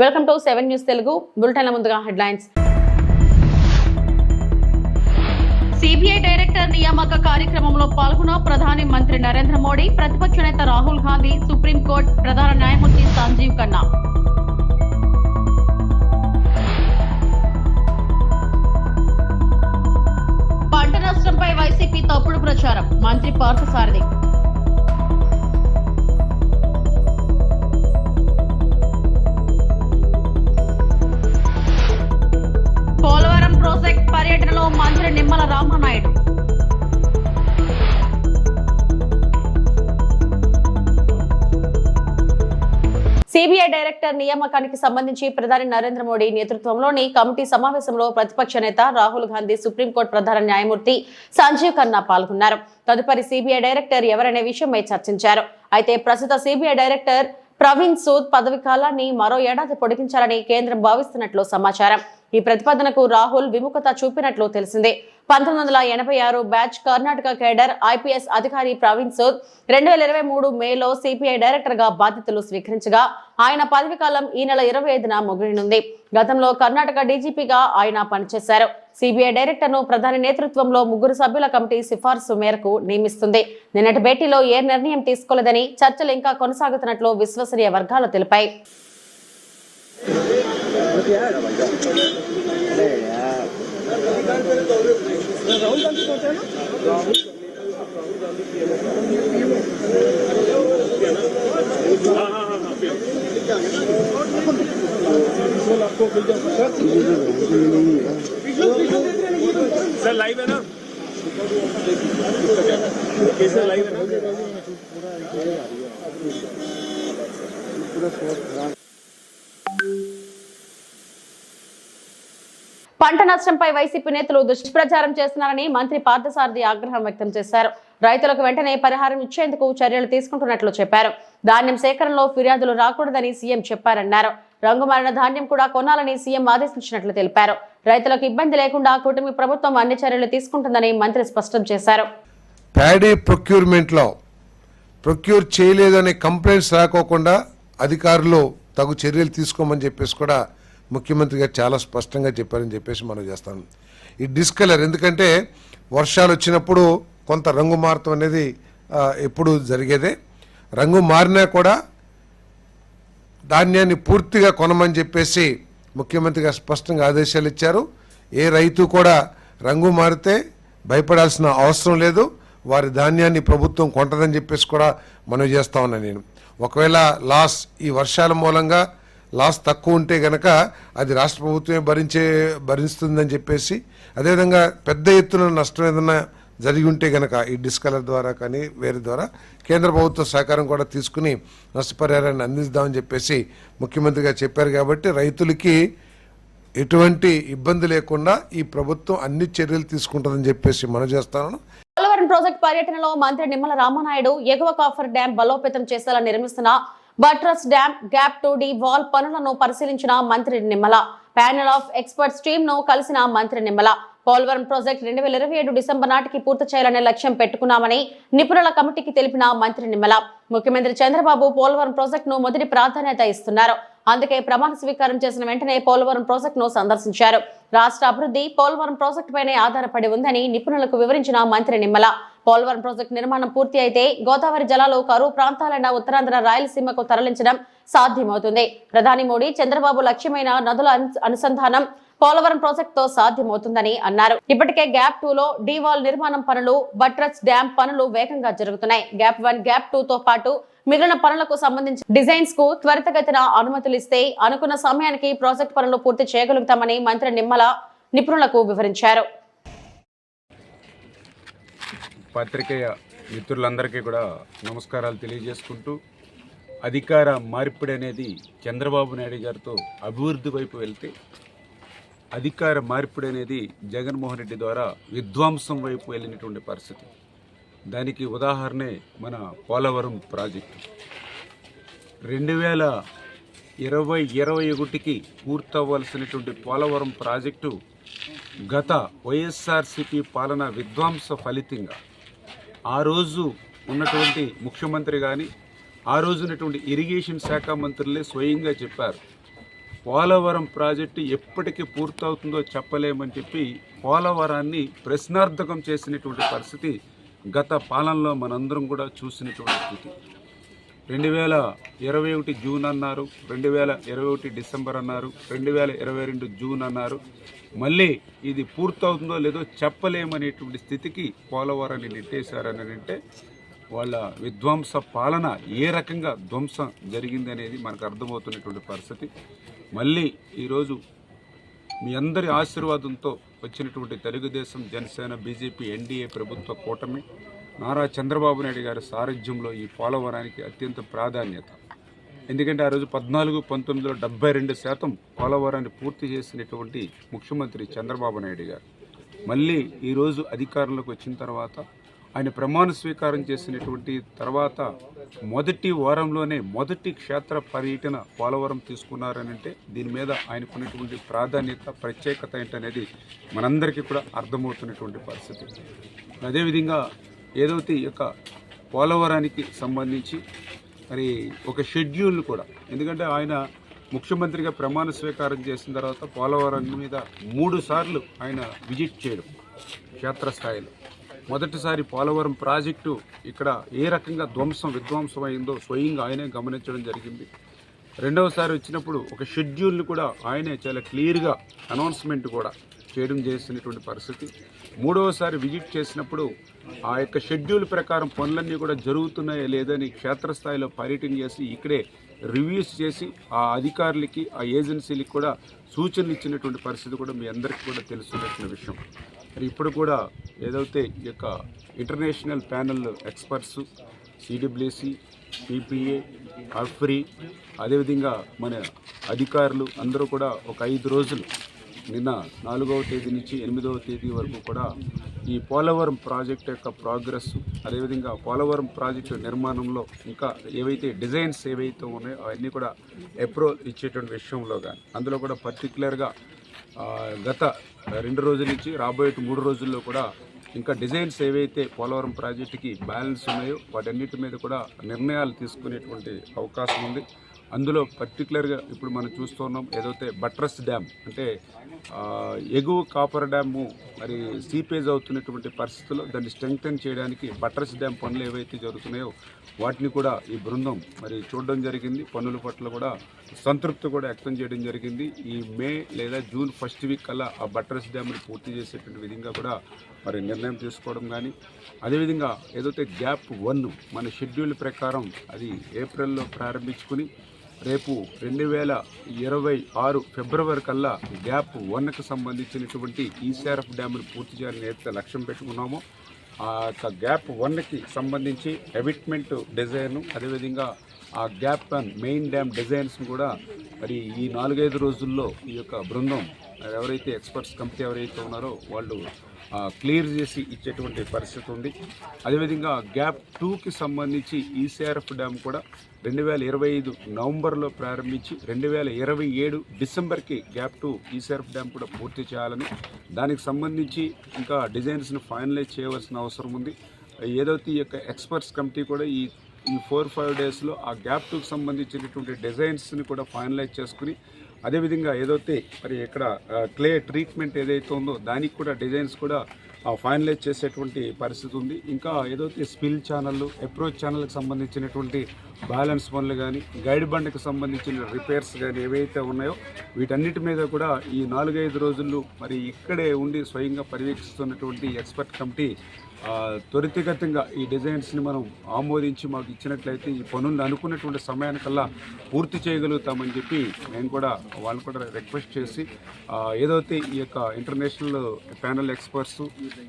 Welcome to seven news Telugu బులెటిన్ల ముందుగా headlines. CBI director నియామక కార్యక్రమంలో పాల్గొన్న ప్రధాని మంత్రి నరేంద్ర మోడీ ప్రతిపక్ష నేత రాహుల్ గాంధీ సుప్రీంకోర్టు ప్రధాన న్యాయమూర్తి సంజీవ్ ఖన్నా. పంట నష్టంపై వైసీపీ తప్పుడు ప్రచారం మంత్రి పార్థసారథి. ప్రాజెక్ట్ పర్యటనలో మంత్రి నిమ్మల రామానాయుడు. సిబిఐ డైరెక్టర్ నియామకానికి సంబంధించి ప్రధాని నరేంద్ర మోడీ నేతృత్వంలోని కమిటీ సమావేశంలో ప్రతిపక్ష నేత రాహుల్ గాంధీ సుప్రీంకోర్టు ప్రధాన న్యాయమూర్తి సంజీవ్ ఖన్నా పాల్గొన్నారు. తదుపరి సిబిఐ డైరెక్టర్ ఎవరనే విషయమై చర్చించారు. అయితే ప్రస్తుత సిబిఐ డైరెక్టర్ ప్రవీణ్ సూద్ పదవి కాలాన్ని మరో ఏడాది పొడిగించాలని కేంద్రం భావిస్తున్నట్లు సమాచారం. ఈ ప్రతిపాదనకు రాహుల్ విముఖత చూపినట్లు తెలిసిందే. పంతొమ్మిది వందల ఎనభై ఆరు బ్యాచ్ కర్ణాటక కేడర్ ఐపీఎస్ అధికారి ప్రవీణ్ సూద్ రెండు వేల ఇరవై మూడు మేలో సిపిఐ డైరెక్టర్గా బాధ్యతలు స్వీకరించగా ఆయన పదవి కాలం ఈ నెల ఇరవై ఐదున ముగియనుంది. గతంలో కర్ణాటక డీజీపీగా ఆయన పనిచేశారు. సిబిఐ డైరెక్టర్ను ప్రధాని నేతృత్వంలో ముగ్గురు సభ్యుల కమిటీ సిఫార్సు మేరకు నియమిస్తుంది. నిన్నటి భేటీలో ఏ నిర్ణయం తీసుకోలేదని చర్చలు ఇంకా కొనసాగుతున్నట్లు విశ్వసనీయ వర్గాలు తెలిపాయి. यार अरे यार राहुल गांधी सोचा ना सर लाइव है ना? लाइव है ना? पूरा పంట నష్టంపై వైసీపీ నేతలు దుష్ప్రచారం చేస్తున్నారని మంత్రి పార్థసారథి ఆగ్రహం వ్యక్తం చేశారు. రైతులకు వెంటనే పరిహారం ఇచ్చేందుకు చర్యలు తీసుకుంటున్నట్లు చెప్పారు. ధాన్యం సేకరణలో ఫిర్యాదులు రాకూడదని సీఎం చెప్పారన్నారు. రంగుమారిన ధాన్యం కూడా కొనాలని సీఎం ఆదేశించినట్లు తెలిపారు. రైతులకు ఇబ్బంది లేకుండా కూటమి ప్రభుత్వం అన్ని చర్యలు తీసుకుంటుందని మంత్రి స్పష్టం చేశారు. ప్యాడీ ప్రొక్యూర్మెంట్లో ప్రొక్యూర్ చేయలేదనే కంప్లైంట్స్ రాకోకుండా అధికారులు తగు చర్యలు తీసుకోమని చెప్పేసి కూడా ముఖ్యమంత్రి గారు చాలా స్పష్టంగా చెప్పారని చెప్పేసి మనం చేస్తాం ఈ డిస్కలర్ ఎందుకంటే వర్షాలు వచ్చినప్పుడు కొంత రంగు మారటం అనేది ఎప్పుడు జరిగేదే. రంగు మారినా కూడా ధాన్యాన్ని పూర్తిగా కొనమని చెప్పేసి ముఖ్యమంత్రి గారు స్పష్టంగా ఆదేశాలు ఇచ్చారు. ఏ రైతు కూడా రంగు మారితే భయపడాల్సిన అవసరం లేదు. వారి ధాన్యాన్ని ప్రభుత్వం కొంటదని చెప్పేసి కూడా మనం చేస్తా ఉన్నాను నేను. ఒకవేళ లాస్ ఈ వర్షాల మూలంగా లాస్ తక్కువ ఉంటే గనక అది రాష్ట్ర ప్రభుత్వమే భరించే భరిస్తుందని చెప్పేసి అదేవిధంగా పెద్ద ఎత్తున నష్టం ఏదైనా జరిగి ఉంటే గనక ఈ డిస్కలర్ ద్వారా కానీ వేరే ద్వారా కేంద్ర ప్రభుత్వ సహకారం కూడా తీసుకుని నష్టపరిహారాన్ని అందిద్దామని చెప్పేసి ముఖ్యమంత్రి గారు చెప్పారు కాబట్టి రైతులకి ఎటువంటి ఇబ్బంది లేకుండా ఈ ప్రభుత్వం అన్ని చర్యలు తీసుకుంటుందని చెప్పేసి మనం చేస్తాను. పోలవరం ప్రాజెక్ట్ పర్యటనలో మంత్రి నిమ్మల రామనాయుడు ఎగువ కాఫర్ డ్యాం బలోపేతం చేసేలా నిర్మిస్తున్న buttress dam gap two D wall పనులను పరిశీలించిన మంత్రి నిమ్మల. ప్యానెల్ ఆఫ్ ఎక్స్పర్ట్స్ టీమ్ను కలిసిన మంత్రి నిమ్మల. పోలవరం ప్రాజెక్ట్ రెండు వేల ఇరవై ఏడు డిసెంబర్ నాటికి పూర్తి చేయాలనే లక్ష్యం పెట్టుకున్నామని నిపుణుల కమిటీకి తెలిపిన మంత్రి నిమ్మల. ముఖ్యమంత్రి చంద్రబాబు పోలవరం ప్రాజెక్టును మొదటి ప్రాధాన్యత ఇస్తున్నారు. అందుకే ప్రమాణ స్వీకారం చేసిన వెంటనే పోలవరం ప్రాజెక్టును సందర్శించారు. రాష్ట్ర అభివృద్ధి పోలవరం ప్రాజెక్టుపైనే ఆధారపడి ఉందని నిపుణులకు వివరించిన మంత్రి నిమ్మల. పోలవరం ప్రాజెక్టు నిర్మాణం పూర్తి అయితే గోదావరి జలాలు కరువు ప్రాంతాలైన ఉత్తరాంధ్ర రాయలసీమకు తరలించడం సాధ్యమవుతుంది. ప్రధాని మోడీ చంద్రబాబు లక్ష్యమైన నదుల అనుసంధానం పోలవరం ప్రాజెక్టుతో సాధ్యమవుతుందని అన్నారు. ఇప్పటికే గ్యాప్ టూ లో డీవాల్ నిర్మాణం పనులు బట్రస్ డ్యాం పనులు వేగంగా జరుగుతున్నాయి. గ్యాప్ వన్ గ్యాప్ టూ తో పాటు మిగిలిన పనులకు సంబంధించి డిజైన్స్కు త్వరితగతిన అనుమతులు ఇస్తే అనుకున్న సమయానికి ప్రాజెక్ట్ పనులు పూర్తి చేయగలుగుతామని మంత్రి నిమ్మల నిపుణులకు వివరించారు. పత్రికేయ మిత్రులందరికీ కూడా నమస్కారాలు తెలియజేసుకుంటూ అధికార మార్పిడి అనేది చంద్రబాబు నాయుడు గారితో అభివృద్ధి వైపు వెళ్తే అధికార మార్పిడి అనేది జగన్మోహన్ రెడ్డి ద్వారా విధ్వంసం వైపు వెళ్ళినటువంటి పరిస్థితి. దానికి ఉదాహరణే మన పోలవరం ప్రాజెక్టు. రెండు వేల ఇరవై ఇరవై ఒకటికి పూర్తవ్వాల్సినటువంటి పోలవరం ప్రాజెక్టు గత వైఎస్ఆర్సిపి పాలన విధ్వంస ఫలితంగా ఆ రోజు ఉన్నటువంటి ముఖ్యమంత్రి కానీ ఆ రోజు ఉన్నటువంటి ఇరిగేషన్ శాఖ మంత్రులే స్వయంగా చెప్పారు. పోలవరం ప్రాజెక్టు ఎప్పటికి పూర్తవుతుందో చెప్పలేమని చెప్పి పోలవరాన్ని ప్రశ్నార్థకం చేసినటువంటి పరిస్థితి గత పాలనలో మనందరం కూడా చూసినటువంటి స్థితి. రెండు వేల ఇరవై ఒకటి జూన్ అన్నారు రెండు వేల ఇరవై ఒకటి డిసెంబర్ అన్నారు రెండు వేల ఇరవై రెండు జూన్ అన్నారు మళ్ళీ ఇది పూర్తవుతుందో లేదో చెప్పలేమనేటువంటి స్థితికి పోలవరాన్ని నెట్టేశారని అంటే వాళ్ళ విధ్వంస పాలన ఏ రకంగా ధ్వంసం జరిగింది అనేది మనకు అర్థమవుతున్నటువంటి పరిస్థితి. మళ్ళీ ఈరోజు మీ అందరి ఆశీర్వాదంతో వచ్చినటువంటి తెలుగుదేశం జనసేన బీజేపీ ఎన్డీఏ ప్రభుత్వ కూటమి నారా చంద్రబాబు నాయుడు గారి సారథ్యంలో ఈ పోలవరానికి అత్యంత ప్రాధాన్యత. ఎందుకంటే ఆ రోజు పద్నాలుగు పంతొమ్మిదిలో డెబ్బై రెండు శాతం పోలవరాన్ని పూర్తి చేసినటువంటి ముఖ్యమంత్రి చంద్రబాబు నాయుడు గారు. మళ్ళీ ఈరోజు అధికారంలోకి వచ్చిన తర్వాత ఆయన ప్రమాణ స్వీకారం చేసినటువంటి తర్వాత మొదటి వారంలోనే మొదటి క్షేత్ర పర్యటన పోలవరం తీసుకున్నారనంటే దీని మీద ఆయనకున్నటువంటి ప్రాధాన్యత ప్రత్యేకత ఏంటనేది మనందరికీ కూడా అర్థమవుతున్నటువంటి పరిస్థితి. అదేవిధంగా ఏదైతే ఈ యొక్క పోలవరానికి సంబంధించి మరి ఒక షెడ్యూల్ కూడా. ఎందుకంటే ఆయన ముఖ్యమంత్రిగా ప్రమాణ స్వీకారం చేసిన తర్వాత పోలవరం మీద మూడు సార్లు ఆయన విజిట్ చేయడం క్షేత్రస్థాయిలో. మొదటిసారి పోలవరం ప్రాజెక్టు ఇక్కడ ఏ రకంగా ధ్వంసం విధ్వంసం అయిందో స్వయంగా ఆయనే గమనించడం జరిగింది. రెండవసారి వచ్చినప్పుడు ఒక షెడ్యూల్ని కూడా ఆయనే చాలా క్లియర్గా అనౌన్స్మెంట్ కూడా చేయడం చేసినటువంటి పరిస్థితి. మూడవసారి విజిట్ చేసినప్పుడు ఆ యొక్క షెడ్యూల్ ప్రకారం పనులన్నీ కూడా జరుగుతున్నాయా లేదని క్షేత్రస్థాయిలో పర్యటన చేసి ఇక్కడే రివ్యూస్ చేసి ఆ అధికారులకి ఆ ఏజెన్సీలకి కూడా సూచనలు ఇచ్చినటువంటి పరిస్థితి కూడా మీ అందరికీ కూడా తెలుసున్నటువంటి విషయం. మరి ఇప్పుడు కూడా ఏదైతే ఈ యొక్క international panel experts CWC PPA అఫ్రీ అదేవిధంగా మన అధికారులు అందరూ కూడా ఒక ఐదు రోజులు నిన్న నాలుగవ తేదీ నుంచి ఎనిమిదవ తేదీ వరకు కూడా ఈ పోలవరం ప్రాజెక్ట్ యొక్క ప్రోగ్రెస్ అదేవిధంగా పోలవరం ప్రాజెక్టు నిర్మాణంలో ఇంకా ఏవైతే డిజైన్స్ ఏవైతే ఉన్నాయో అవన్నీ కూడా అప్రూవల్ ఇచ్చేటువంటి విషయంలో కానీ అందులో కూడా పర్టికులర్గా గత రెండు రోజుల నుంచి రాబోయే మూడు రోజుల్లో కూడా ఇంకా డిజైన్స్ ఏవైతే పోలవరం ప్రాజెక్టుకి బ్యాలెన్స్ ఉన్నాయో వాటన్నిటి మీద కూడా నిర్ణయాలు తీసుకునేటువంటి అవకాశం ఉంది. అందులో పర్టికులర్గా ఇప్పుడు మనం చూస్తున్నాం ఏదైతే బట్రస్ డ్యామ్ అంటే ఎగువ కాపర్ డ్యాము మరి సీపేజ్ అవుతున్నటువంటి పరిస్థితుల్లో దాన్ని స్ట్రెంగ్తన్ చేయడానికి బట్రస్ డ్యామ్ పనులు ఏవైతే జరుగుతున్నాయో వాటిని కూడా ఈ బృందం మరి చూడడం జరిగింది. పనుల పట్ల కూడా సంతృప్తి కూడా వ్యక్తం చేయడం జరిగింది. ఈ మే లేదా జూన్ ఫస్ట్ వీక్ కల్లా ఆ బట్రస్ డ్యామ్ని పూర్తి చేసేటువంటి విధంగా కూడా మరి నిర్ణయం తీసుకోవడం కానీ అదేవిధంగా ఏదైతే గ్యాప్ వన్ మన షెడ్యూల్ ప్రకారం అది ఏప్రిల్లో ప్రారంభించుకుని రేపు రెండు వేల ఇరవై ఆరు ఫిబ్రవరి కల్లా గ్యాప్ వన్కి సంబంధించినటువంటి ఈసీఆర్ఎఫ్ డ్యామ్ను పూర్తి చేయాలని ఏదైతే లక్ష్యం పెట్టుకున్నామో ఆ యొక్క గ్యాప్ వన్కి సంబంధించి ఎవిట్మెంట్ డిజైన్ అదేవిధంగా ఆ గ్యాప్ వన్ మెయిన్ డ్యామ్ డిజైన్స్ను కూడా మరి ఈ నాలుగైదు రోజుల్లో ఈ యొక్క బృందం ఎవరైతే ఎక్స్పర్ట్స్ కమిటీ ఎవరైతే ఉన్నారో వాళ్ళు క్లియర్ చేసి ఇచ్చేటువంటి పరిస్థితి ఉంది. అదేవిధంగా గ్యాప్ టూకి సంబంధించి ఈసీఆర్ఎఫ్ డ్యామ్ కూడా రెండు వేల ఇరవై ఐదు నవంబర్లో ప్రారంభించి రెండు వేల ఇరవై ఏడు డిసెంబర్కి గ్యాప్ టూ ఈసీఆర్ఎఫ్ డ్యామ్ కూడా పూర్తి చేయాలని దానికి సంబంధించి ఇంకా డిజైన్స్ని ఫైనలైజ్ చేయవలసిన అవసరం ఉంది. ఏదైతే ఈ యొక్క ఎక్స్పర్ట్స్ కమిటీ కూడా ఈ ఈ ఫోర్ ఫైవ్ డేస్లో ఆ గ్యాప్ టూకి సంబంధించినటువంటి డిజైన్స్ని కూడా ఫైనలైజ్ చేసుకుని అదేవిధంగా ఏదైతే మరి ఇక్కడ క్లే ట్రీట్మెంట్ ఏదైతే ఉందో దానికి కూడా డిజైన్స్ కూడా ఫైనలైజ్ చేసేటువంటి పరిస్థితి ఉంది. ఇంకా ఏదైతే స్పిల్ ఛానళ్ళు అప్రోచ్ ఛానల్కి సంబంధించినటువంటి బ్యాలెన్స్ పనులు కానీ గైడ్ బండ్కి సంబంధించిన రిపేర్స్ కానీ ఏవైతే ఉన్నాయో వీటన్నిటి మీద కూడా ఈ నాలుగైదు రోజులు మరి ఇక్కడే ఉండి స్వయంగా పర్యవేక్షిస్తున్నటువంటి ఎక్స్పర్ట్ కమిటీ త్వరితగతంగా ఈ డిజైన్స్ని మనం ఆమోదించి మాకు ఇచ్చినట్లయితే ఈ పనులను అనుకున్నటువంటి సమయానికల్లా పూర్తి చేయగలుగుతామని చెప్పి నేను కూడా వాళ్ళు కూడా రిక్వెస్ట్ చేసి ఏదైతే ఈ యొక్క ఇంటర్నేషనల్ ప్యానల్ ఎక్స్పర్ట్స్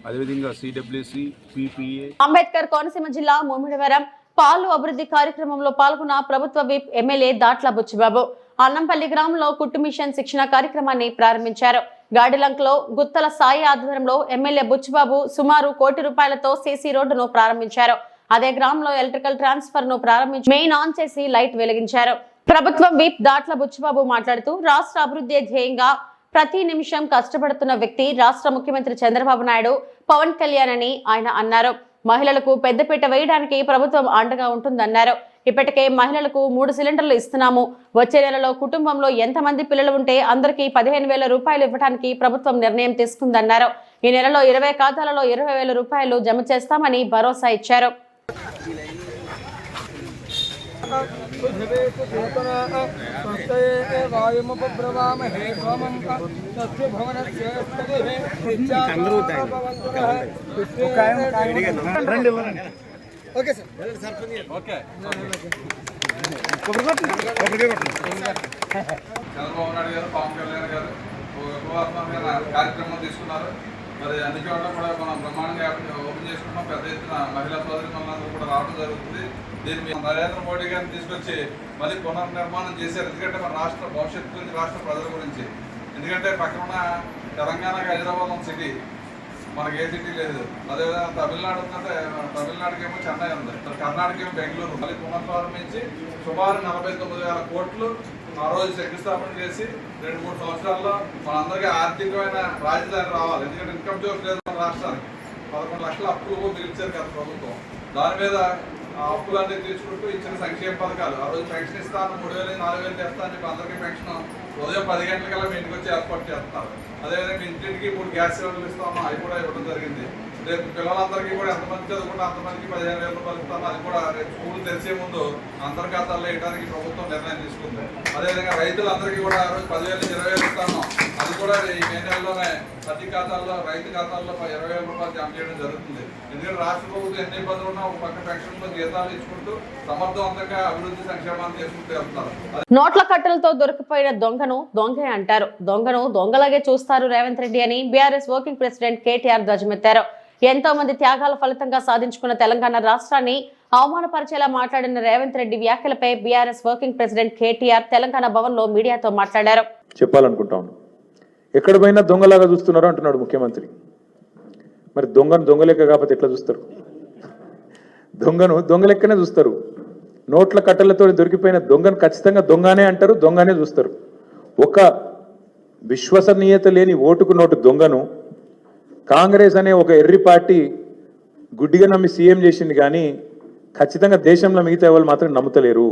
అదేవిధంగా సిడబ్ల్యూసి పిపిఏ అంబేద్కర్ కోనసీమ జిల్లా ముమ్మిడివరం పాలు అభివృద్ధి కార్యక్రమంలో పాల్గొన్న ప్రభుత్వ విప్ ఎమ్మెల్యే దాట్ల బుచ్చిబాబు అన్నంపల్లి గ్రామంలో కుట్టు మిషన్ శిక్షణ కార్యక్రమాన్ని ప్రారంభించారు. గాడిలంకలో గుత్తల సాయి ఆధ్వర్యంలో ఎమ్మెల్యే బుచ్చిబాబు సుమారు కోటి రూపాయలతో సీసీ రోడ్డును ప్రారంభించారు. అదే గ్రామంలో ఎలక్ట్రికల్ ట్రాన్స్ఫర్ను ప్రారంభించి మెయిన్ ఆన్ చేసి లైట్ వెలిగించారు. ప్రభుత్వం వీప్ దాట్ల బుచ్చిబాబు మాట్లాడుతూ రాష్ట్ర అభివృద్ధి ధ్యేయంగా ప్రతి నిమిషం కష్టపడుతున్న వ్యక్తి రాష్ట్ర ముఖ్యమంత్రి చంద్రబాబు నాయుడు పవన్ కళ్యాణ్ అని ఆయన అన్నారు. మహిళలకు పెద్దపీట వేయడానికి ప్రభుత్వం అండగా ఉంటుందన్నారు. ఇప్పటికే మహిళలకు మూడు సిలిండర్లు ఇస్తున్నాము. వచ్చే నెలలో కుటుంబంలో ఎంతమంది పిల్లలు ఉంటే అందరికీ పదిహేను వేల రూపాయలు ఇవ్వడానికి ప్రభుత్వం నిర్ణయం తీసుకుందన్నారు. ఈ నెలలో ఇరవై ఖాతాలలో ఇరవై వేల రూపాయలు జమ చేస్తామని భరోసా ఇచ్చారు. Okay sir. చంద్రబాబు నాయుడు గారు పవన్ కళ్యాణ్ గారు ఉపవాసమైన కార్యక్రమం తీసుకున్నారు. మరి అన్ని చోట్ల కూడా మనం బ్రహ్మాండంగా ఓపెన్ చేసుకున్నాం. పెద్ద ఎత్తున మహిళా సోదరి మనందరూ కూడా రావడం జరుగుతుంది. దీన్ని నరేంద్ర మోడీ గారిని తీసుకొచ్చి మళ్ళీ పునర్నిర్మాణం చేశారు. ఎందుకంటే మన రాష్ట్ర భవిష్యత్తు గురించి రాష్ట్ర ప్రజల గురించి. ఎందుకంటే పక్కన ఉన్న తెలంగాణకి హైదరాబాద్ సిటీ మనకి ఏ సిటీ లేదు. అదేవిధంగా తమిళనాడు ఉందంటే తమిళనాడుకి ఏమో చెన్నై ఉంది. కర్ణాటక ఏమో బెంగళూరు మళ్ళీ పునఃప్రారంభించి సుమారు నలభై తొమ్మిది వేల కోట్లు ఆ రోజు శంకుస్థాపన చేసి రెండు మూడు సంవత్సరాల్లో మనందరికీ ఆర్థికమైన రాజధాని రావాలి. ఎందుకంటే ఇన్కమ్ సోర్స్ లేదు మన రాష్ట్రానికి. పదకొండు లక్షల అప్పులు పిలిచారు కదా ప్రభుత్వం. దాని మీద అప్పులన్నీ తీర్చుకుంటూ ఇచ్చిన సంక్షేమ పథకాలు. ఆ రోజు పెన్షన్ ఇస్తాను మూడు వేలు నాలుగు వేలు చేస్తాను చెప్పి అందరికీ పెన్షన్ ఉదయం పది గంటలకల్లా మీ ఇంటికి వచ్చి ఏర్పాటు చేస్తున్నారు అదేవిధంగా ఇంటింటికి మూడు గ్యాస్ సిలిండర్లు ఇస్తాము? అవి కూడా ఇవ్వడం జరిగింది. రేపు పిల్లలందరికీ కూడా ఎంతమంది చదువుకుంటే అంతమందికి పదిహేను వేల రూపాయలు ఇస్తాము? అది కూడా రేపు స్కూల్ తెరిచే ముందు అంతర్గతాల్లో వేయడానికి ప్రభుత్వం నిర్ణయం తీసుకుంది. అదేవిధంగా రైతులందరికీ కూడా ఆ రోజు పదివేలు ఇరవై వేలు ఇస్తాము. కూడా ఈ మే నెలలోనే ప్రతి ఖాతాల్లో రైతు ఖాతాల్లో ఇరవై వేల రూపాయలు జమ చేయడం జరుగుతుంది. ఎందుకంటే రాష్ట్ర ప్రభుత్వం ఎన్ని ఇబ్బందులు ఉన్నా ఒక పక్క పెన్షన్లో జీతాలు ఇచ్చుకుంటూ సమర్థవంతంగా అభివృద్ధి సంక్షేమాన్ని చేసుకుంటూ వెళ్తున్నారు. నోట్ల కట్టలతో దొరికిపోయిన దొంగను దొంగే అంటారు. దొంగను దొంగలాగే చూస్తారు రేవంత్ రెడ్డి అని బీఆర్ఎస్ వర్కింగ్ ప్రెసిడెంట్ కేటీఆర్ ధ్వజమెత్తారు. ఎంతో మంది త్యాగాల ఫలితంగా సాధించుకున్న తెలంగాణ రాష్ట్రాన్ని అవమానపరిచేలా మాట్లాడిన రేవంత్ రెడ్డి వ్యాఖ్యలపై BRS working president KTR Telangana భవన్లో మీడియాతో మాట్లాడారు. చెప్పాలనుకుంటా ఉన్నాను. ఎక్కడ పోయినా దొంగలాగా చూస్తున్నారు అంటున్నాడు ముఖ్యమంత్రి. మరి దొంగను దొంగలెక్క కాకపోతే ఎట్లా చూస్తారు? దొంగను దొంగలెక్కనే చూస్తారు. నోట్ల కట్టలతో దొరికిపోయిన దొంగను ఖచ్చితంగా దొంగనే అంటారు దొంగనే చూస్తారు. ఒక విశ్వసనీయత లేని ఓటుకు నోటు దొంగను కాంగ్రెస్ అనే ఒక ఎర్రి పార్టీ గుడ్డిగా నమ్మి సీఎం చేసింది కానీ ఖచ్చితంగా దేశంలో మిగతా వాళ్ళు మాత్రం నమ్ముతలేరు.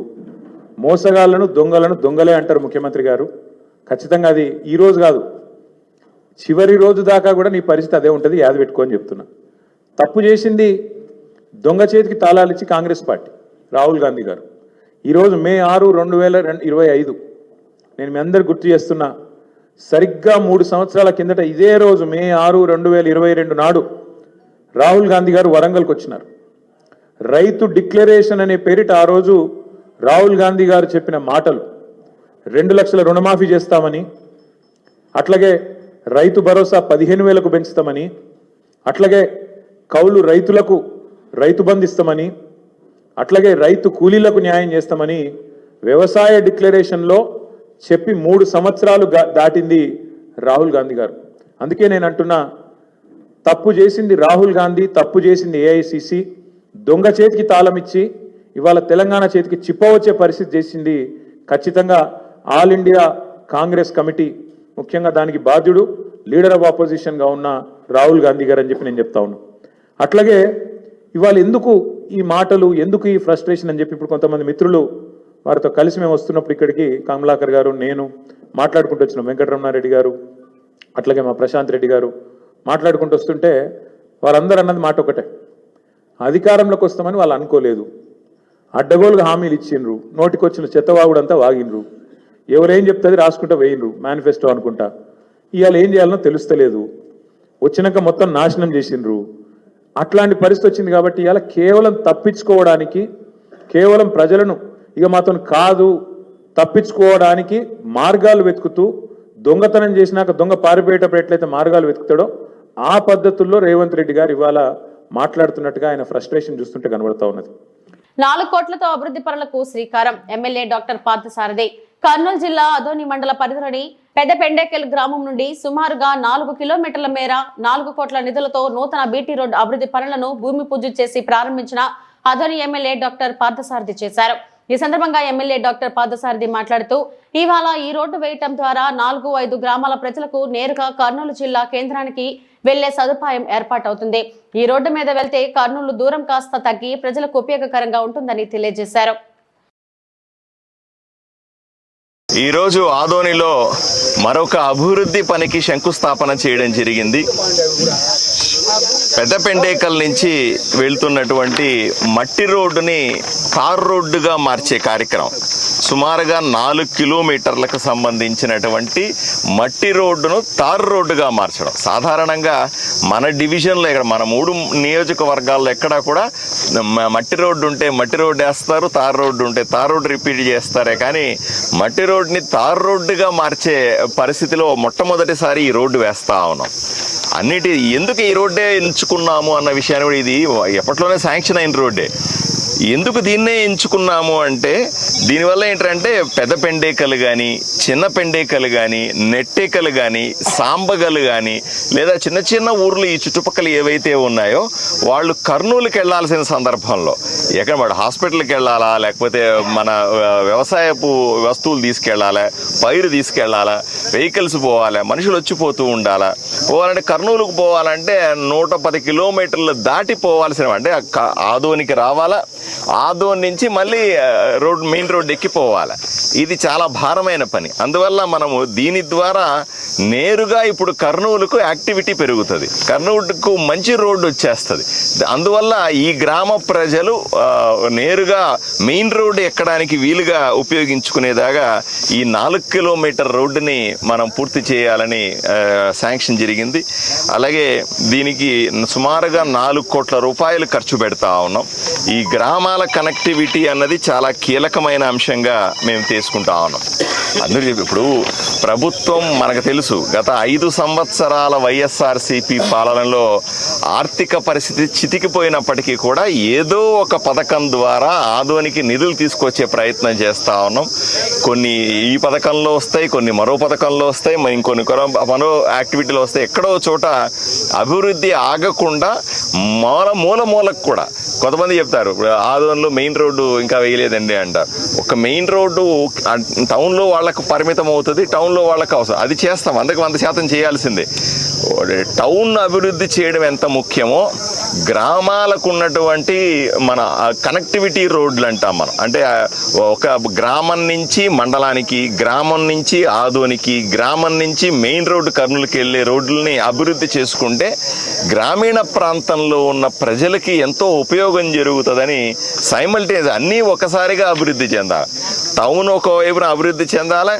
మోసగాళ్ళను దొంగలను దొంగలే అంటారు ముఖ్యమంత్రి గారు. ఖచ్చితంగా అది ఈరోజు కాదు చివరి రోజు దాకా కూడా నీ పరిస్థితి అదే ఉంటుంది యాద పెట్టుకోని చెప్తున్నా. తప్పు చేసింది దొంగ చేతికి తాళాలు ఇచ్చి కాంగ్రెస్ పార్టీ రాహుల్ గాంధీ గారు. ఈరోజు మే ఆరు రెండు వేల రెండు ఇరవై ఐదు. నేను మీ అందరు గుర్తు చేస్తున్నా సరిగ్గా మూడు సంవత్సరాల కిందట ఇదే రోజు మే ఆరు రెండు వేల ఇరవై రెండు నాడు రాహుల్ గాంధీ గారు వరంగల్కి వచ్చినారు. రైతు డిక్లరేషన్ అనే పేరిట ఆ రోజు రాహుల్ గాంధీ గారు చెప్పిన మాటలు రెండు లక్షల రుణమాఫీ చేస్తామని అట్లాగే రైతు భరోసా పదిహేను వేలకు పెంచుతామని అట్లాగే కౌలు రైతులకు రైతు బంధు ఇస్తామని అట్లాగే రైతు కూలీలకు న్యాయం చేస్తామని వ్యవసాయ డిక్లరేషన్లో చెప్పి మూడు సంవత్సరాలు దాటింది రాహుల్ గాంధీ గారు. అందుకే నేను అంటున్నా తప్పు చేసింది రాహుల్ గాంధీ తప్పు చేసింది ఏఐసిసి దొంగ చేతికి తాళం ఇచ్చి ఇవాళ తెలంగాణ చేతికి చిప్పవచ్చే పరిస్థితి చేసింది ఖచ్చితంగా ఆల్ ఇండియా కాంగ్రెస్ కమిటీ ముఖ్యంగా దానికి బాధ్యుడు లీడర్ ఆఫ్ ఆపోజిషన్గా ఉన్న రాహుల్ గాంధీ గారు అని చెప్పి నేను చెప్తా ఉన్నా. అట్లాగే ఇవాళ ఎందుకు ఈ మాటలు ఎందుకు ఈ ఫ్రస్ట్రేషన్ అని చెప్పి ఇప్పుడు కొంతమంది మిత్రులు వారితో కలిసి మేము వస్తున్నప్పుడు ఇక్కడికి కమలాకర్ గారు నేను మాట్లాడుకుంటూ వచ్చిన వెంకటరమణారెడ్డి గారు అట్లాగే మా ప్రశాంత్ రెడ్డి గారు మాట్లాడుకుంటూ వస్తుంటే వారందరూ అన్నది మాట ఒకటే. అధికారంలోకి వస్తామని వాళ్ళు అనుకోలేదు. అడ్డగోలుగా హామీలు ఇచ్చిండ్రు. నోటికొచ్చిన చెత్తవాగుడంతా వాగిండ్రు. ఎవరేం చెప్తుంది రాసుకుంటా వేయిండ్రు మేనిఫెస్టో అనుకుంటా. ఇవాళ ఏం చేయాలనో తెలుస్తలేదు. వచ్చినాక మొత్తం నాశనం చేసిండ్రు. అట్లాంటి పరిస్థితి వచ్చింది కాబట్టి ఇవాళ కేవలం తప్పించుకోవడానికి కేవలం ప్రజలను ఇక మాతో కాదు తప్పించుకోవడానికి మార్గాలు వెతుకుతూ దొంగతనం చేసినాక దొంగ పారిపోయేటప్పుడు ఎట్లయితే మార్గాలు వెతుకుతాడో ఆ పద్ధతుల్లో రేవంత్ రెడ్డి గారు ఇవాళ మాట్లాడుతున్నట్టుగా ఆయన ఫ్రస్ట్రేషన్ చూస్తుంటే కనబడతా ఉన్నది. నాలుగు కోట్లతో అభివృద్ధి పనులకు శ్రీకారం. ఎమ్మెల్యే డాక్టర్ పార్థసారథి కర్నూలు జిల్లా అదోని మండల పరిధిలోని పెద్ద పెండేకెల్ గ్రామం నుండి సుమారుగా నాలుగు కిలోమీటర్ల మేర నాలుగు కోట్ల నిధులతో నూతన బీటీ రోడ్డు అభివృద్ధి పనులను భూమి పూజ చేసి ప్రారంభించిన అదోని ఎమ్మెల్యే డాక్టర్ పార్థసారథి చేశారు. ఈ సందర్భంగా ఎమ్మెల్యే డాక్టర్ పార్థసారథి మాట్లాడుతూ ఇవాళ ఈ రోడ్డు వేయటం ద్వారా నాలుగు ఐదు గ్రామాల ప్రజలకు నేరుగా కర్నూలు జిల్లా కేంద్రానికి వెళ్ళే సదుపాయం ఏర్పాటవుతుంది. ఈ రోడ్డు మీద వెళ్తే కర్నూలు దూరం కాస్త తగ్గి ప్రజలకు ఉపయోగకరంగా ఉంటుందని తెలియజేశారు. ఈరోజు ఆదోనిలో మరొక అభివృద్ధి పనికి శంకుస్థాపన చేయడం జరిగింది. పెద్ద పెండేకల్ నుంచి వెళ్తున్నటువంటి మట్టి రోడ్డుని తార్ రోడ్డుగా మార్చే కార్యక్రమం. సుమారుగా నాలుగు కిలోమీటర్లకు సంబంధించినటువంటి మట్టి రోడ్డును తార్ రోడ్డుగా మార్చడం. సాధారణంగా మన డివిజన్లో ఇక్కడ మన మూడు నియోజకవర్గాల్లో ఎక్కడా కూడా మట్టి రోడ్డు ఉంటే మట్టి రోడ్డు వేస్తారు తార్ రోడ్డు ఉంటే తార్ రోడ్డు రిపీట్ చేస్తారే కానీ మట్టి రోడ్డుని తార్ రోడ్డుగా మార్చే పరిస్థితిలో మొట్టమొదటిసారి ఈ రోడ్డు వేస్తా ఉన్నాం. అన్నిటి ఎందుకు ఈ రోడ్డే ఎంచుకున్నాము అన్న విషయాన్ని కూడా ఇది ఎప్పట్లోనే శాంక్షన్ అయిన రోడ్డే. ఎందుకు దీన్నే ఎంచుకున్నాము అంటే దీనివల్ల ఏంటంటే పెద్ద పెండేకలు కానీ చిన్న పెండేకలు కానీ నెట్టేకలు కానీ సాంబగలు కానీ లేదా చిన్న చిన్న ఊర్లు ఈ చుట్టుపక్కల ఏవైతే ఉన్నాయో వాళ్ళు కర్నూలుకి వెళ్ళాల్సిన సందర్భంలో ఎక్కడ వాడు హాస్పిటల్కి వెళ్ళాలా లేకపోతే మన వ్యవసాయపు వస్తువులు తీసుకెళ్ళాలా పైరు తీసుకెళ్ళాలా వెహికల్స్ పోవాలా మనుషులు వచ్చిపోతూ ఉండాలా పోవాలంటే కర్నూలుకు పోవాలంటే నూట పది కిలోమీటర్లు దాటి పోవాల్సిన అంటే ఆధోనికి ఆదోనికి రావాలా ఆదోన్ నుంచి మళ్ళీ రోడ్ మెయిన్ రోడ్ ఎక్కిపోవాలి. ఇది చాలా భారమైన పని. అందువల్ల మనము దీని ద్వారా నేరుగా ఇప్పుడు కర్నూలుకు యాక్టివిటీ పెరుగుతుంది. కర్నూలుకు మంచి రోడ్డు వచ్చేస్తుంది. అందువల్ల ఈ గ్రామ ప్రజలు నేరుగా మెయిన్ రోడ్డు ఎక్కడానికి వీలుగా ఉపయోగించుకునేదాగా ఈ నాలుగు కిలోమీటర్ రోడ్డుని మనం పూర్తి చేయాలని శాంక్షన్ జరిగింది. అలాగే దీనికి సుమారుగా నాలుగు కోట్ల రూపాయలు ఖర్చు పెడతా ఉన్నాం. ఈ గ్రామ గ్రామాల కనెక్టివిటీ అన్నది చాలా కీలకమైన అంశంగా మేము తీసుకుంటా ఉన్నాం. అందుకే ఇప్పుడు ప్రభుత్వం మనకు తెలుసు గత ఐదు సంవత్సరాల వైఎస్ఆర్సీపీ పాలనలో ఆర్థిక పరిస్థితి చితికిపోయినప్పటికీ కూడా ఏదో ఒక పథకం ద్వారా ఆదోనికి నిధులు తీసుకొచ్చే ప్రయత్నం చేస్తూ ఉన్నాం. కొన్ని ఈ పథకంలో వస్తాయి కొన్ని మరో పథకంలో వస్తాయి మరి ఇంకొన్ని మరో యాక్టివిటీలో వస్తాయి. ఎక్కడో చోట అభివృద్ధి ఆగకుండా మూల మూల మూలకు కూడా కొంతమంది చెప్తారు ఆదోన్లో మెయిన్ రోడ్డు ఇంకా వేయలేదండి అంట. ఒక మెయిన్ రోడ్డు టౌన్లో వాళ్ళకు పరిమితం అవుతుంది టౌన్లో వాళ్ళకి అవసరం అది చేస్తాం అందుకు వంద శాతం చేయాల్సిందే. టౌన్ అభివృద్ధి చేయడం ఎంత ముఖ్యమో గ్రామాలకు ఉన్నటువంటి మన కనెక్టివిటీ రోడ్లు అంటాం మనం. అంటే ఒక గ్రామం నుంచి మండలానికి గ్రామం నుంచి ఆదోనికి గ్రామం నుంచి మెయిన్ రోడ్డు కర్నూలుకి వెళ్ళే రోడ్లని అభివృద్ధి చేసుకుంటే గ్రామీణ ప్రాంతంలో ఉన్న ప్రజలకి ఎంతో ఉపయోగం జరుగుతుందని సైమల్టేనియస్ అన్నీ ఒకసారిగా అభివృద్ధి చెందాలి టౌన్ ఒకవైపున అభివృద్ధి చెందాలి?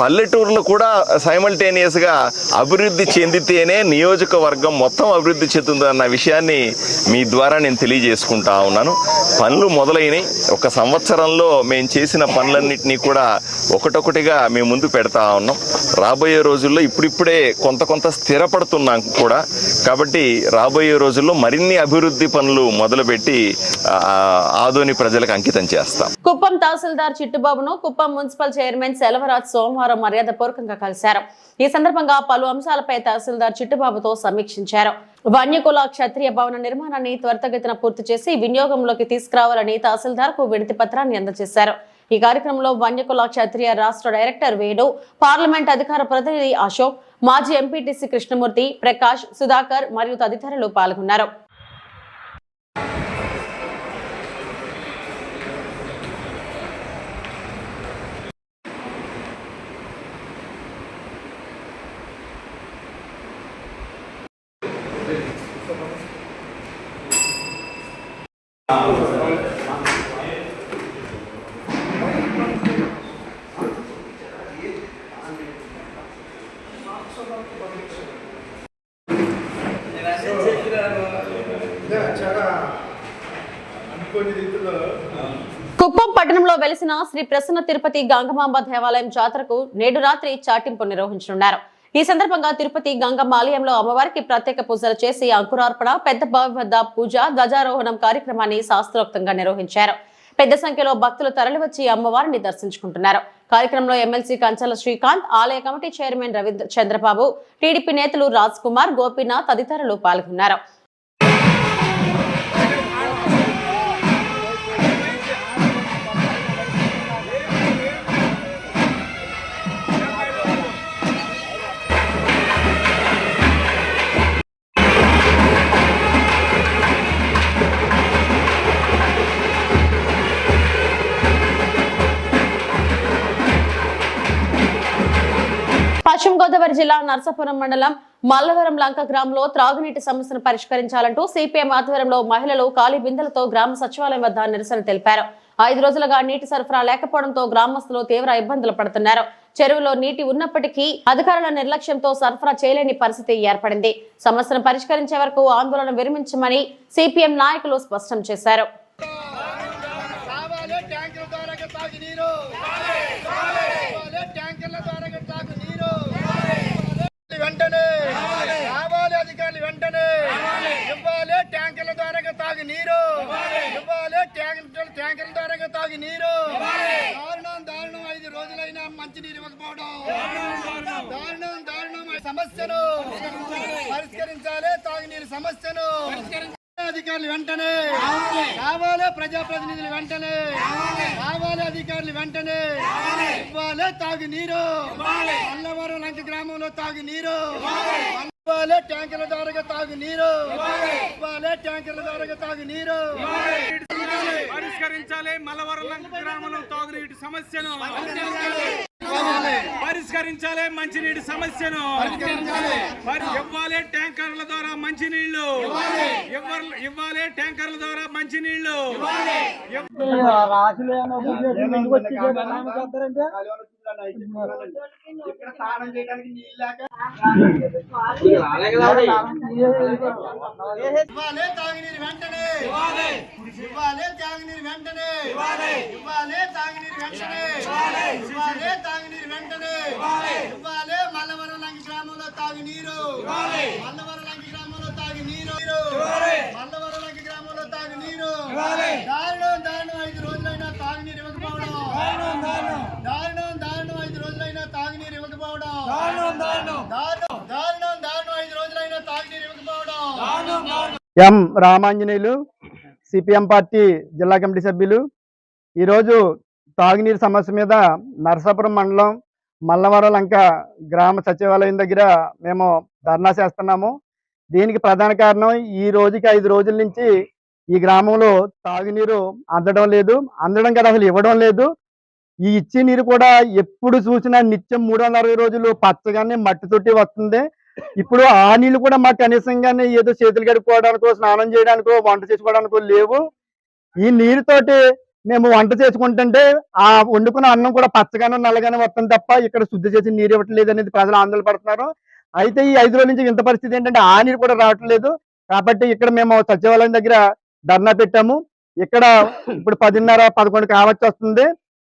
పల్లెటూర్లు కూడా సైమల్టేనియస్గా అభివృద్ధి చెందితేనే నియోజకవర్గం మొత్తం అభివృద్ధి చెందుతుంది అన్న విషయాన్ని మీ ద్వారా నేను తెలియజేసుకుంటా ఉన్నాను. పనులు మొదలైనవి ఒక సంవత్సరంలో మేము చేసిన పనులన్నింటినీ కూడా ఒకటొకటిగా మేము ముందు పెడతా ఉన్నాం. రాబోయే రోజుల్లో ఇప్పుడిప్పుడే కొంత కొంత స్థిరపడుతున్నాం కూడా. కాబట్టి రాబోయే రోజుల్లో మరిన్ని అభివృద్ధి పనులు మొదలుపెట్టి ఆదోని ప్రజలకు అంకితం చేస్తాం. కుప్పం తహసీల్దార్ చిట్టుబాబును కుప్పం మున్సిపల్ చైర్మన్ సెలవరాజ్ సోమవారం మర్యాద పూర్వకంగా కలిశారు. ఈ సందర్భంగా పలు అంశాలపై తహసీల్దార్ చిట్టుబాబుతో సమీక్షించారు. వన్యకుల క్షత్రియ భవన నిర్మాణాన్ని త్వరితగతిన పూర్తి చేసి వినియోగంలోకి తీసుకురావాలని తహసీల్దార్కు వినతి పత్రాన్ని అందజేశారు. ఈ కార్యక్రమంలో వన్యకుల క్షత్రియ రాష్ట్ర డైరెక్టర్ వేణు పార్లమెంట్ అధికార ప్రతినిధి అశోక్ మాజీ ఎంపీటీసీ కృష్ణమూర్తి ప్రకాష్ సుధాకర్ మరియు తదితరులు పాల్గొన్నారు. శ్రీ ప్రసన్న తిరుపతి గంగమాంబ దేవాలయం జాతరకు నేడు రాత్రి చాటింపు నిర్వహించనున్నారు. ఈ సందర్భంగా తిరుపతి గంగమ్మ ఆలయంలో అమ్మవారికి ప్రత్యేక పూజలు చేసి అంకురార్పణ పెద్ద బావి వద్ద పూజ ధ్వజారోహణం కార్యక్రమాన్ని శాస్త్రోక్తంగా నిర్వహించారు. పెద్ద సంఖ్యలో భక్తులు తరలివచ్చి అమ్మవారిని దర్శించుకుంటున్నారు. కార్యక్రమంలో ఎమ్మెల్సీ కంచల శ్రీకాంత్ ఆలయ committee chairman Ravindra Chandrababu TDP నేతలు రాజ్ కుమార్ గోపీనాథ్ తదితరులు పాల్గొన్నారు. పశ్చిమ గోదావరి జిల్లా నర్సాపురం మండలం మల్లవరం లంక గ్రామంలో త్రాగునీటి సమస్యను పరిష్కరించాలంటూ సిపిఎం ఆధ్వర్యంలో మహిళలు ఖాళీ బిందెలతో గ్రామ సచివాలయం వద్ద నిరసన తెలిపారు. ఐదు రోజులుగా నీటి సరఫరా లేకపోవడంతో గ్రామస్తులు తీవ్ర ఇబ్బందులు పడుతున్నారు. చెరువులో నీటి ఉన్నప్పటికీ అధికారుల నిర్లక్ష్యంతో సరఫరా చేయలేని పరిస్థితి ఏర్పడింది. సమస్యను పరిష్కరించే వరకు ఆందోళన విరమించమని సిపిఎం నాయకులు స్పష్టం చేశారు కావాలి ట్యాంకుల ద్వారా తాగు నీరు కావాలి ట్యాంకర్ల ద్వారా తాగు నీరు వెంటనే. కావాలి అధికారులు వెంటనే. ఇవ్వాలి ట్యాంకర్ల ద్వారా తాగు నీరు. ఇవ్వాలి. ట్యాంకర్ ట్యాంకర్ల ద్వారా తాగు నీరు. దారుణం దారుణం ఐదు రోజులైనా మంచి నీరు ఇవ్వకపోవడం. దారుణం దారుణం. సమస్యను పరిష్కరించాలి తాగునీరు సమస్యను. అధికారులు వెంటనే కావాలి ప్రజాప్రతినిధులు వెంటనే కావాలి అధికారులు వెంటనే ఇవ్వాలి తాగు నీరు అల్లవరం లంక గ్రామంలో తాగు నీరు ఇవ్వాలి ట్యాంకర్ల ద్వారా తాగు నీరు ఇవ్వాలి ట్యాంకర్ల ద్వారా తాగు నీరు పరిష్కరించాలి మల్లవరం లంక గ్రామంలో తాగునీటి సమస్యను పరిష్కరించాలి. మంచినీటి సమస్యను మరి ఇవ్వాలి ట్యాంకర్ల ద్వారా మంచినీళ్ళు ఇవ్వాలి. ఇవ్వాలి ట్యాంకర్ల ద్వారా మంచినీళ్ళు ఇవ్వాలి. తాగునీరు వెంటనే. వెంటనే. ఇవ్వాలి. తాగునీరు వెంటనే. ఇవ్వాలి. తాగునీరు వెంటనే. ఇవ్వాలి. మల్లవరం లంక గ్రామంలో తాగునీరు. మల్లవరం లంక గ్రామంలో తాగునీరు. మల్లవరం లంక గ్రామంలో తాగునీరు. దారుణం దారుణం ఐదు రోజులైనా తాగునీరు ఇవ్వకపోవడం. దారుణం దారుణం. ఐదు రోజులైనా తాగునీరు ఇవ్వకపోవడం. దారుణం దారుణం. దారుణం ఐదు రోజులైనా తాగునీరు ఇవ్వకపోవడం. ఎం రామాంజనేయులు? సిపిఎం పార్టీ జిల్లా కమిటీ సభ్యులు. ఈరోజు తాగునీరు సమస్య మీద నరసాపురం మండలం మల్లవరం లంక గ్రామ సచివాలయం దగ్గర మేము ధర్నా చేస్తున్నాము. దీనికి ప్రధాన కారణం ఈ రోజుకి ఐదు రోజుల నుంచి ఈ గ్రామంలో తాగునీరు అందడం లేదు అందడం కదా అసలు ఇవ్వడం లేదు. ఈ ఇచ్చే నీరు కూడా ఎప్పుడు చూసినా నిత్యం మూడు వందల అరవై రోజులు పచ్చగానే మట్టి తొట్టి వస్తుంది. ఇప్పుడు ఆ నీళ్ళు కూడా మాకు కనీసంగానే ఏదో చేతులు కడుక్కోవడానికో స్నానం చేయడానికో వంట చేసుకోవడానికో లేవు. ఈ నీరుతోటి మేము వంట చేసుకుంటుంటే ఆ వండుకున్న అన్నం కూడా పచ్చగానో నల్లగానే వస్తుంది తప్ప ఇక్కడ శుద్ధి చేసి నీరు ఇవ్వట్లేదు అనేది ప్రజలు ఆందోళన పడుతున్నారు. అయితే ఈ ఐదు రోజుల నుంచి ఇంత పరిస్థితి ఏంటంటే ఆ నీరు కూడా రావట్లేదు. కాబట్టి ఇక్కడ మేము సచివాలయం దగ్గర ధర్నా పెట్టాము. ఇక్కడ ఇప్పుడు పదిన్నర పదకొండు కావచ్చు వస్తుంది.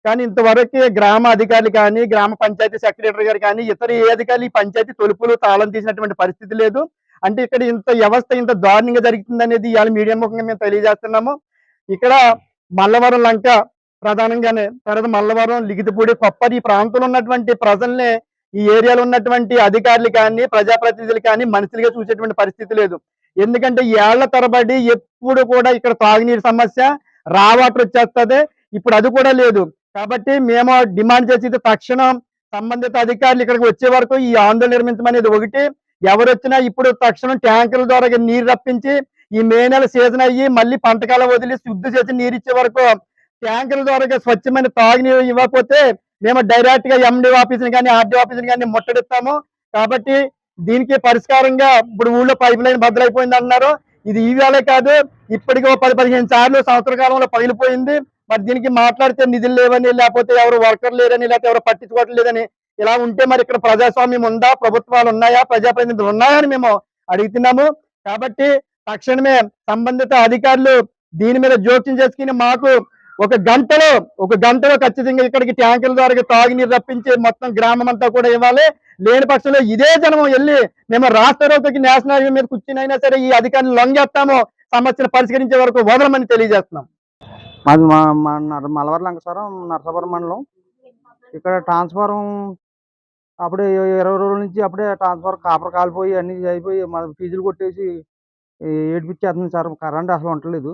కానీ ఇంతవరకు గ్రామ అధికారులు కానీ గ్రామ పంచాయతీ సెక్రటరీ గారు కానీ ఇతర ఏ అధికారులు ఈ పంచాయతీ తొలుపులు తాళం తీసినటువంటి పరిస్థితి లేదు. అంటే ఇక్కడ ఇంత వ్యవస్థ ఇంత దారుణంగా జరుగుతుంది అనేది ఇవాళ మీడియా ముఖంగా మేము తెలియజేస్తున్నాము. ఇక్కడ మల్లవరం లంక ప్రధానంగానే తర్వాత మల్లవరం లిగితిపూడి కొప్పరి ఈ ప్రాంతంలో ఉన్నటువంటి ప్రజల్ని ఈ ఏరియాలో ఉన్నటువంటి అధికారులు కానీ ప్రజాప్రతినిధులు కానీ మనుషులుగా చూసేటువంటి పరిస్థితి లేదు. ఎందుకంటే ఏళ్ళ తరబడి ఎప్పుడు కూడా ఇక్కడ తాగునీరు సమస్య రా వాటర్ వచ్చేస్తుంది. ఇప్పుడు అది కూడా లేదు. కాబట్టి మేము డిమాండ్ చేసేది తక్షణం సంబంధిత అధికారులు ఇక్కడికి వచ్చే వరకు ఈ ఆందోళన నిర్మించమనేది ఒకటి. ఎవరు వచ్చినా ఇప్పుడు తక్షణం ట్యాంకుల ద్వారా నీరు రప్పించి ఈ మే నెల సీజన్ అయ్యి మళ్ళీ పంటకాలం వదిలి శుద్ధి చేసి నీరు ఇచ్చే వరకు ట్యాంకుల ద్వారా స్వచ్ఛమైన తాగునీరు ఇవ్వకపోతే మేము డైరెక్ట్గా ఎండి ఆఫీసుని కానీ ఆర్డీ ఆఫీసుని కానీ ముట్టడిస్తాము. కాబట్టి దీనికి పరిష్కారంగా ఇప్పుడు ఊళ్ళో పైప్ లైన్ భద్రైపోయింది అన్నారు. ఇది ఈ కాదు ఇప్పటికి పది పదిహేను సార్లు సంవత్సర కాలంలో పగిలిపోయింది. మరి దీనికి మాట్లాడితే నిధులు లేవని లేకపోతే ఎవరు వర్కర్ లేరని లేకపోతే ఎవరు పట్టించుకోవట్లేదని ఇలా ఉంటే మరి ఇక్కడ ప్రజాస్వామ్యం ఉందా? ప్రభుత్వాలు ఉన్నాయా? ప్రజాప్రతినిధులు ఉన్నాయా అని మేము అడుగుతున్నాము. కాబట్టి తక్షణమే సంబంధిత అధికారులు దీని మీద జోక్యం చేసుకుని మాకు ఒక గంటలో ఒక గంటలో ఖచ్చితంగా ఇక్కడికి ట్యాంకుల ద్వారా తాగునీరు రప్పించి మొత్తం గ్రామం అంతా కూడా ఇవ్వాలి. లేని పక్షంలో ఇదే జనం వెళ్ళి మేము రాష్ట్ర రోడ్డుకి నేషనల్ హైవే మీద కూర్చుని అయినా సరే ఈ అధికారులు లొంగేస్తాము. సమస్యను పరిష్కరించే వరకు వదలమని తెలియజేస్తున్నాం. మాది మా లంకస్వరం నర- నరసాపురం మండలం. ఇక్కడ ట్రాన్స్ఫారం అప్పుడే ఇరవై రోజుల నుంచి అప్పుడే ట్రాన్స్ఫారం కాపర్ కాలిపోయి అన్ని అయిపోయి మన ఫీజులు కొట్టేసి ఏడిపించేస్తుంది సార్ కరెంట్ అసలు ఉండలేదు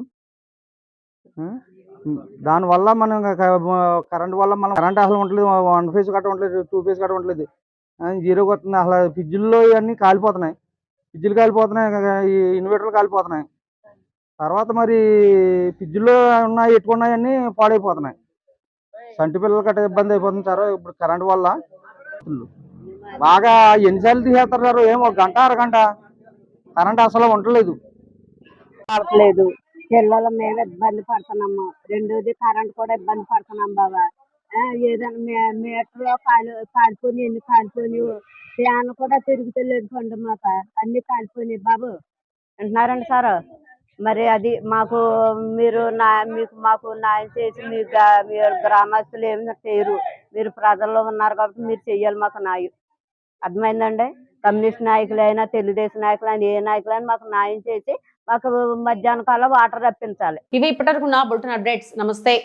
దానివల్ల మనం కరెంట్ వల్ల మనం కరెంట్ అసలు ఉండలేదు వన్ ఫేస్ కట్ట ఉండలేదు టూ ఫేస్ కట్ట ఉండలేదు జీరోకి వస్తుంది అసలు ఫ్రిడ్జ్లో ఇవన్నీ కాలిపోతున్నాయి. ఫ్రిడ్జ్లు కాలిపోతున్నాయి ఇన్వర్టర్లు కాలిపోతున్నాయి. తర్వాత మరి ఫ్రిడ్జ్లో ఉన్నాయి ఎట్టుకున్నాయన్నీ పాడైపోతున్నాయి. సంటి పిల్లలు గట్ట ఇబ్బంది అయిపోతుంది సార్ ఇప్పుడు కరెంట్ వల్ల. బాగా ఎన్నిసార్లు సార్ ఏం ఒక గంట అరగంట. కరెంట్ అసలు ఉండలేదు. పడట్లేదు. పిల్లలు మేము ఇబ్బంది పడుతున్నాము. రెండోది కరెంట్ కూడా ఇబ్బంది పడుతున్నాం బాబా. ఏదైనా మీటర్లో కాలి కాలిపోయి ఎన్ని కాలిపోయి ఫ్యాన్ కూడా తిరుగుతలేదు పండు మాకు అన్ని కాలిపోయినాయి బాబు. అంటున్నారండి సార్? మరి అది మాకు మీరు నా మీకు మాకు న్యాయం చేసి మీ గ్రా- మీరు గ్రామస్తులు ఏమి చేయరు. మీరు ప్రజల్లో ఉన్నారు కాబట్టి మీరు చెయ్యాలి మాకు న్యాయం. అర్థమైందండి? కమ్యూనిస్ట్ నాయకులైనా తెలుగుదేశం నాయకులైనా ఏ నాయకులైనా మాకు న్యాయం చేసి మాకు మధ్యాహ్నం కాలం వాటర్ రప్పించాలి. ఇవి ఇప్పటివరకు నా బులెటిన్ అప్డేట్స్. నమస్తే.